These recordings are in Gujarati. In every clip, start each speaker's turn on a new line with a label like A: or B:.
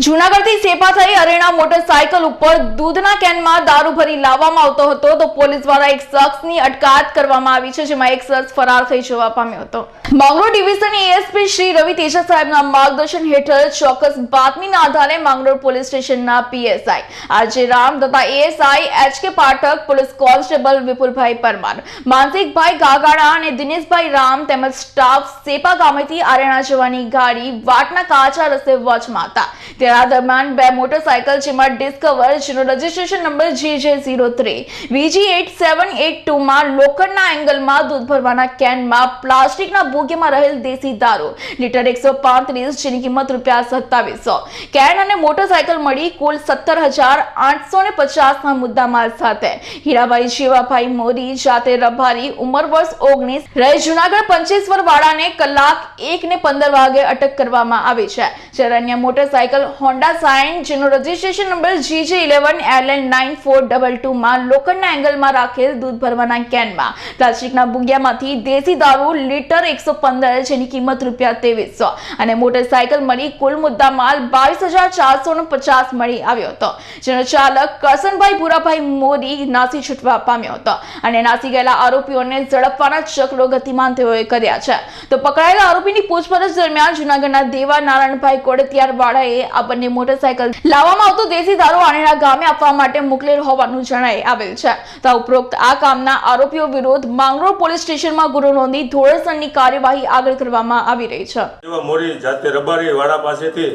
A: જૂનાગઢથી સેપા થઈ અરેણા મોટરસાયકલ ઉપર દૂધના કેનમાં દારૂ ભરી લાવવામાં આવતો હતો તો પોલીસ દ્વારા એક શખ્સની અટકાયત કરવામાં આવી છે, જેમાં એક શખ્સ ફરાર થઈ જવા પામ્યો હતો. માંગરોળ ડિવિઝન એએસપી શ્રી રવિ તેજા સાહેબના માર્ગદર્શન હેઠળ ચોક્કસ બાતમીના આધારે માંગરોળ પોલીસ સ્ટેશનના પીએસઆઈ આજે રામ તથા ASI H K Pathak police constable Vipulbhai Parmar Mansukhbhai Gagada અને દિનેશભાઈ રામ તેમજ સ્ટાફ સેપા ગામેથી આરેણા જવાની ગાડી વાટના કાચા રસ્તે વચમાં હતા. તેના દરમિયાન બે મોટરસાયકલ જેમાં ડિસ્કવર જેનો રજીસ્ટ્રેશન નંબર જે zero three VG eight seven eight ટુમાં લોખંડના એંગલમાં દૂધ ભરવાના કેનમાં પ્લાસ્ટિકના ભોગ્યમાં રહેલ દેશી દારૂ. લીટર એકસો પાંત્રીસ, જેની કિંમત રૂપિયા સત્તાવીસો. કેન અને મોટરસાયકલ મળી કુલ સત્તર હજાર આઠસો ને પચાસના મુદ્દામાલ સાથે. હીરાભાઈ શિવાભાઈ મોદી જાતે રભારી ઉંમર વર્ષ ઓગણીસ. રહે જુનાગઢ પંચેશ્વર વાળાને કલાક એક ને પંદર વાગે અટક કરવામાં આવી છે. જ્યારે અન્ય મોટરસાયકલ હોન્ડા સાઇન જેનો રજીસ્ટ્રેશન નંબર જીજે ઇલેવન એરલાઇન નાઇન ફોર ડબલ ટુમાં લોખંડના એંગલમાં રાખેલ દૂધ ભરવાના કેનમાં. પ્લાસ્ટિકના બુગિયામાંથી દેશી દારૂ લીટર એકસો પંદર, જેની કિંમત રૂપિયા ત્રેવીસો. અને મોટરસાયકલ મળી કુલ મુદ્દા માલ બાવીસ હજાર ચારસો પચાસ મળી આવ્યો હતો, જેનો ચાલક કરસનભાઈ ભૂરાભાઈ મોદી નાસી છૂટવા પામ્યો હતો. અને નાસી ગયેલા આરોપીઓને ઝડપવાના ચક્રો ગતિમાન તેઓએ કર્યા છે. તો પકડાયેલા આરોપીની પૂછપરછ દરમિયાન જૂનાગઢના દેવા નારાયણભાઈ કોડતિયાર વાળાએ આ બંને મોટરસાયકલ લાવવામાં આવતો દેશી દારૂ આણેના ગામે આપવા માટે મોકલેલ હોવાનું જણાઈ આવેલ છે. તો ઉપરોક્ત આ કામના આરોપીઓ વિરુદ્ધ માંગરોળ પોલીસ સ્ટેશનમાં ગુનો નોંધી ધોરણસરની કાર્યવાહી આગળ કરવામાં આવી રહી છે.
B: મોરી જાતે રબારી વાડા પાસેથી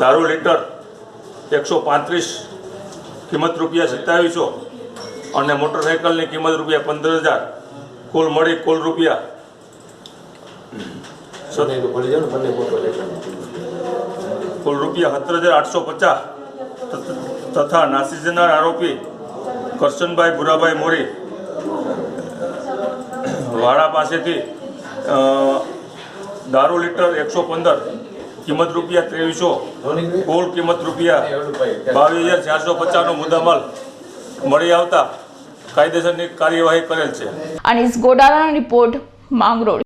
B: દારૂ લીટર એકસો પાંત્રીસ કિંમત રૂપિયા સત્તાવીસો અને મોટરસાઇકલની કિંમત રૂપિયા પંદર હજાર. કુલ મળી કુલ રૂપિયા
C: બંનેનું ભળી જાઓ ને બંને મોટરસાઇકલ
B: કુલ રૂપિયા સત્તર હજાર આઠસો પચાસ તથા નાસી જનાર આરોપી કરશનભાઈ ભુરાભાઈ મોરી વાળા પાસેથી દારૂ લીટર એકસો પંદર કિંમત રૂપિયા ત્રેવીસો કુલ કિંમત રૂપિયા બાવીસ હજાર ચારસો પચાસનો મુદ્દામાલ મળી આવતા કાયદેસરની કાર્યવાહી કરેલ છે.
A: અને ગોડાલાનો રિપોર્ટ માંગરોળ.